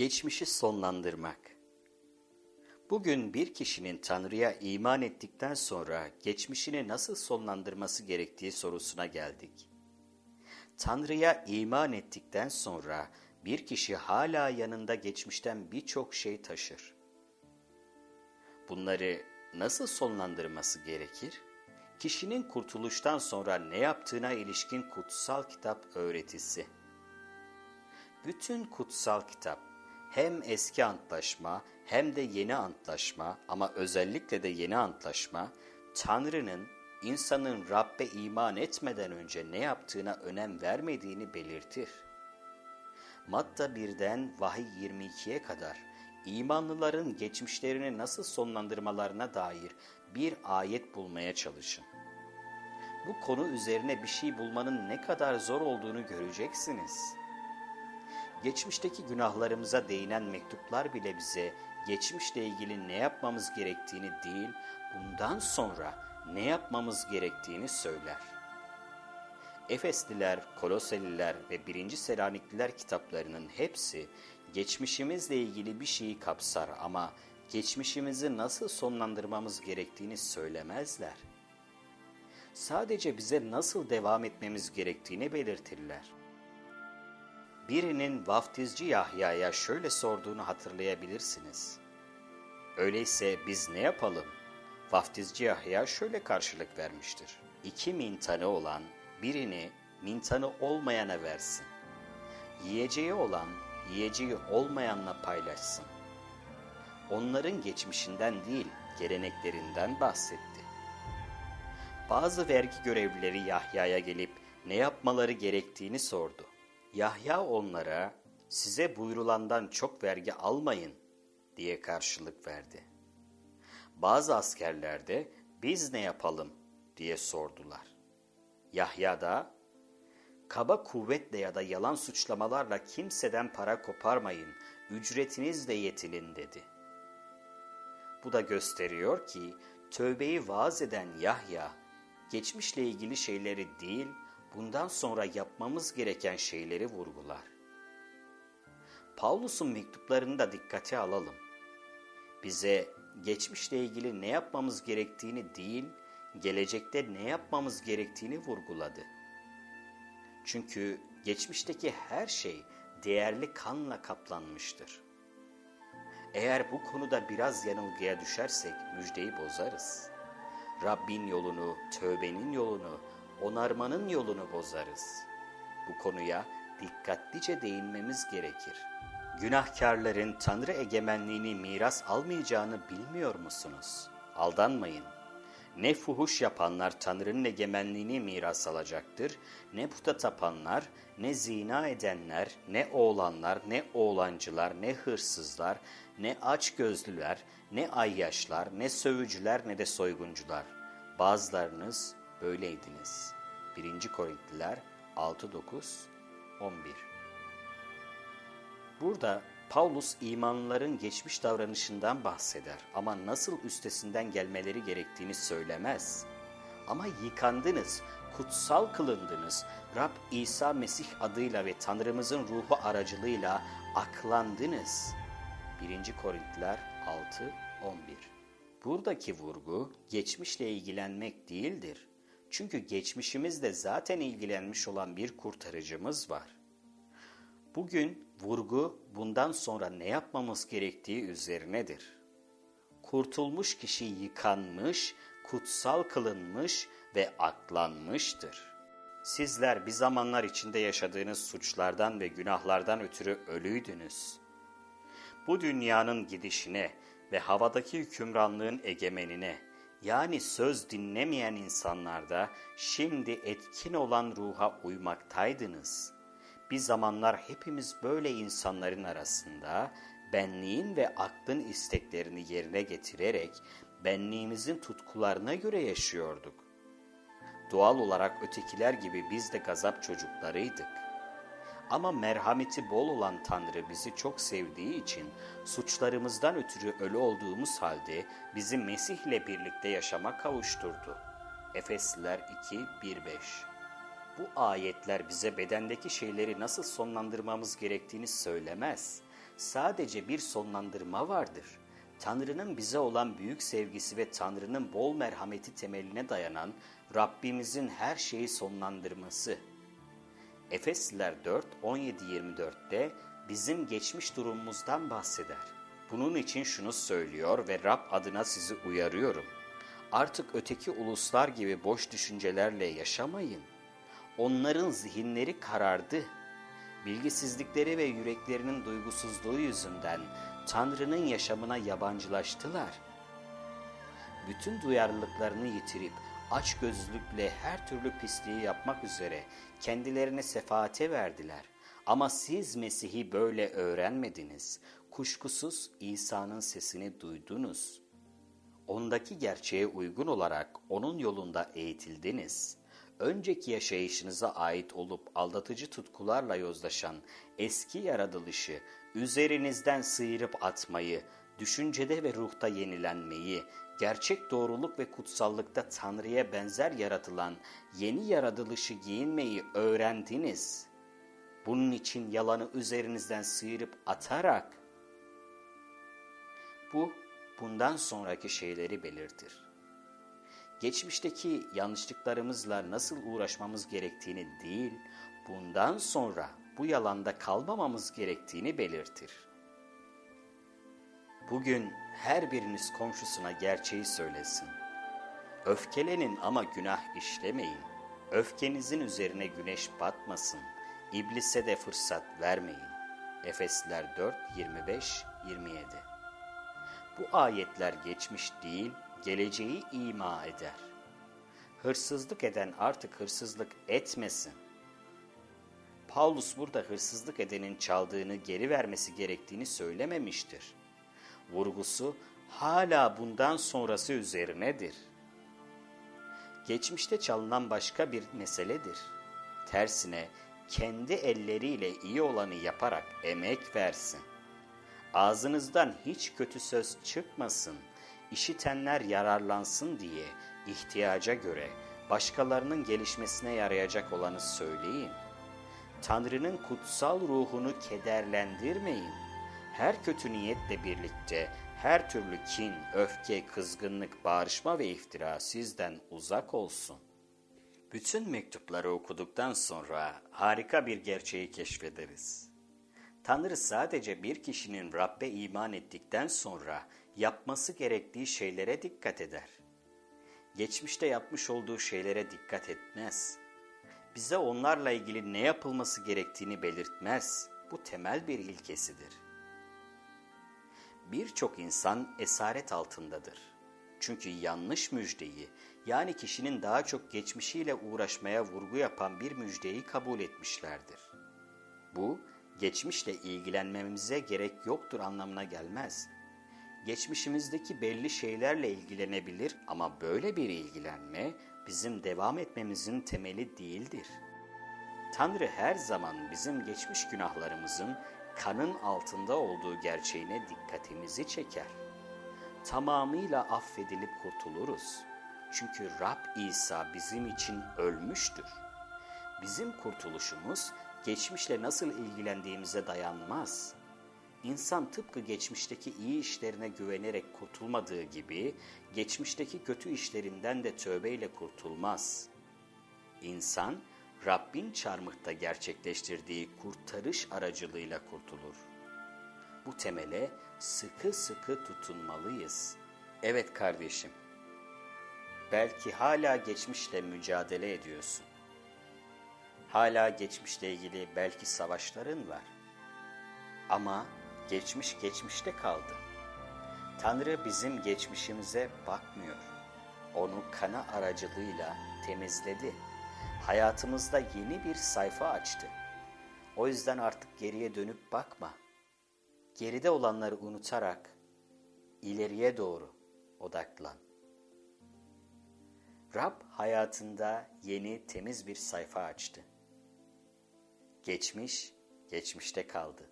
Geçmişi sonlandırmak. Bugün bir kişinin Tanrı'ya iman ettikten sonra geçmişini nasıl sonlandırması gerektiği sorusuna geldik. Tanrı'ya iman ettikten sonra bir kişi hala yanında geçmişten birçok şey taşır. Bunları nasıl sonlandırması gerekir? Kişinin kurtuluştan sonra ne yaptığına ilişkin kutsal kitap öğretisi. Bütün kutsal kitap hem eski antlaşma hem de yeni antlaşma ama özellikle de yeni antlaşma Tanrı'nın insanın Rabbe iman etmeden önce ne yaptığına önem vermediğini belirtir. Matta 1'den Vahiy 22'ye kadar imanlıların geçmişlerini nasıl sonlandırmalarına dair bir ayet bulmaya çalışın. Bu konu üzerine bir şey bulmanın ne kadar zor olduğunu göreceksiniz.'' Geçmişteki günahlarımıza değinen mektuplar bile bize geçmişle ilgili ne yapmamız gerektiğini değil, bundan sonra ne yapmamız gerektiğini söyler. Efesliler, Koloseliler ve 1. Selanikliler kitaplarının hepsi geçmişimizle ilgili bir şeyi kapsar ama geçmişimizi nasıl sonlandırmamız gerektiğini söylemezler. Sadece bize nasıl devam etmemiz gerektiğini belirtirler birinin vaftizci Yahya'ya şöyle sorduğunu hatırlayabilirsiniz. Öyleyse biz ne yapalım? Vaftizci Yahya şöyle karşılık vermiştir. İki mintanı olan birini mintanı olmayana versin. Yiyeceği olan yiyeceği olmayanla paylaşsın. Onların geçmişinden değil, geleneklerinden bahsetti. Bazı vergi görevlileri Yahya'ya gelip ne yapmaları gerektiğini sordu. Yahya onlara size buyurulandan çok vergi almayın diye karşılık verdi. Bazı askerler de biz ne yapalım diye sordular. Yahya da kaba kuvvetle ya da yalan suçlamalarla kimseden para koparmayın, ücretinizle yetinin dedi. Bu da gösteriyor ki tövbeyi vaaz eden Yahya, geçmişle ilgili şeyleri değil, bundan sonra yapmamız gereken şeyleri vurgular. Paulus'un mektuplarını da dikkate alalım. Bize geçmişle ilgili ne yapmamız gerektiğini değil, gelecekte ne yapmamız gerektiğini vurguladı. Çünkü geçmişteki her şey değerli kanla kaplanmıştır. Eğer bu konuda biraz yanılgıya düşersek müjdeyi bozarız. Rabbin yolunu, tövbenin yolunu, onarmanın yolunu bozarız. Bu konuya dikkatlice değinmemiz gerekir. Günahkarların Tanrı egemenliğini miras almayacağını bilmiyor musunuz? Aldanmayın. Ne fuhuş yapanlar Tanrı'nın egemenliğini miras alacaktır, ne puta tapanlar, ne zina edenler, ne oğlanlar, ne oğlancılar, ne hırsızlar, ne aç gözlüler, ne ayyaşlar, ne sövücüler, ne de soyguncular. Bazılarınız böyleydiniz. 1. Korintliler 6 9 11. Burada Paulus imanlıların geçmiş davranışından bahseder ama nasıl üstesinden gelmeleri gerektiğini söylemez. Ama yıkandınız, kutsal kılındınız, Rab İsa Mesih adıyla ve Tanrımızın ruhu aracılığıyla aklandınız. 1. Korintliler 6 11. Buradaki vurgu geçmişle ilgilenmek değildir çünkü geçmişimizde zaten ilgilenmiş olan bir kurtarıcımız var. Bugün vurgu bundan sonra ne yapmamız gerektiği üzerinedir. Kurtulmuş kişi yıkanmış, kutsal kılınmış ve aklanmıştır. Sizler bir zamanlar içinde yaşadığınız suçlardan ve günahlardan ötürü ölüydünüz. Bu dünyanın gidişine ve havadaki hükümranlığın egemenine, yani söz dinlemeyen insanlarda şimdi etkin olan ruha uymaktaydınız. Bir zamanlar hepimiz böyle insanların arasında benliğin ve aklın isteklerini yerine getirerek benliğimizin tutkularına göre yaşıyorduk. Doğal olarak ötekiler gibi biz de gazap çocuklarıydık. Ama merhameti bol olan Tanrı bizi çok sevdiği için suçlarımızdan ötürü ölü olduğumuz halde bizi Mesih ile birlikte yaşama kavuşturdu. Efesliler 2 1-5 Bu ayetler bize bedendeki şeyleri nasıl sonlandırmamız gerektiğini söylemez. sadece bir sonlandırma vardır. Tanrı'nın bize olan büyük sevgisi ve Tanrı'nın bol merhameti temeline dayanan Rabbimizin her şeyi sonlandırması. Efesliler 4, 17-24'te bizim geçmiş durumumuzdan bahseder. Bunun için şunu söylüyor ve Rab adına sizi uyarıyorum. Artık öteki uluslar gibi boş düşüncelerle yaşamayın. Onların zihinleri karardı. Bilgisizlikleri ve yüreklerinin duygusuzluğu yüzünden Tanrı'nın yaşamına yabancılaştılar. Bütün duyarlılıklarını yitirip açgözlülükle her türlü pisliği yapmak üzere kendilerini sefaate verdiler. Ama siz Mesih'i böyle öğrenmediniz. Kuşkusuz İsa'nın sesini duydunuz. Ondaki gerçeğe uygun olarak onun yolunda eğitildiniz. Önceki yaşayışınıza ait olup aldatıcı tutkularla yozlaşan eski yaratılışı üzerinizden sıyırıp atmayı, düşüncede ve ruhta yenilenmeyi, gerçek doğruluk ve kutsallıkta Tanrı'ya benzer yaratılan yeni yaratılışı giyinmeyi öğrendiniz. Bunun için yalanı üzerinizden sıyırıp atarak bu bundan sonraki şeyleri belirtir. Geçmişteki yanlışlıklarımızla nasıl uğraşmamız gerektiğini değil, bundan sonra bu yalanda kalmamamız gerektiğini belirtir. Bugün her biriniz komşusuna gerçeği söylesin. Öfkelenin ama günah işlemeyin. Öfkenizin üzerine güneş batmasın. İblise de fırsat vermeyin. Efesliler 4, 25, 27 Bu ayetler geçmiş değil, geleceği ima eder. Hırsızlık eden artık hırsızlık etmesin. Paulus burada hırsızlık edenin çaldığını geri vermesi gerektiğini söylememiştir. Vurgusu hala bundan sonrası üzerinedir. Geçmişte çalınan başka bir meseledir. Tersine kendi elleriyle iyi olanı yaparak emek versin. Ağzınızdan hiç kötü söz çıkmasın, işitenler yararlansın diye ihtiyaca göre başkalarının gelişmesine yarayacak olanı söyleyin. Tanrı'nın kutsal ruhunu kederlendirmeyin. Her kötü niyetle birlikte her türlü kin, öfke, kızgınlık, bağırışma ve iftira sizden uzak olsun. Bütün mektupları okuduktan sonra harika bir gerçeği keşfederiz. Tanrı sadece bir kişinin Rabbe iman ettikten sonra yapması gerektiği şeylere dikkat eder. Geçmişte yapmış olduğu şeylere dikkat etmez. Bize onlarla ilgili ne yapılması gerektiğini belirtmez. Bu temel bir ilkesidir. Birçok insan esaret altındadır. Çünkü yanlış müjdeyi, yani kişinin daha çok geçmişiyle uğraşmaya vurgu yapan bir müjdeyi kabul etmişlerdir. Bu, geçmişle ilgilenmemize gerek yoktur anlamına gelmez. Geçmişimizdeki belli şeylerle ilgilenebilir ama böyle bir ilgilenme bizim devam etmemizin temeli değildir. Tanrı her zaman bizim geçmiş günahlarımızın kanın altında olduğu gerçeğine dikkatimizi çeker. Tamamıyla affedilip kurtuluruz. Çünkü Rab İsa bizim için ölmüştür. Bizim kurtuluşumuz geçmişle nasıl ilgilendiğimize dayanmaz. İnsan tıpkı geçmişteki iyi işlerine güvenerek kurtulmadığı gibi geçmişteki kötü işlerinden de tövbeyle kurtulmaz. İnsan Rabbin çarmıhta gerçekleştirdiği kurtarış aracılığıyla kurtulur. Bu temele sıkı sıkı tutunmalıyız. Evet kardeşim, belki hala geçmişle mücadele ediyorsun. Hala geçmişle ilgili belki savaşların var. Ama geçmiş geçmişte kaldı. Tanrı bizim geçmişimize bakmıyor. Onu kanı aracılığıyla temizledi. Hayatımızda yeni bir sayfa açtı. O yüzden artık geriye dönüp bakma. Geride olanları unutarak ileriye doğru odaklan. Rab hayatında yeni temiz bir sayfa açtı. Geçmiş, geçmişte kaldı.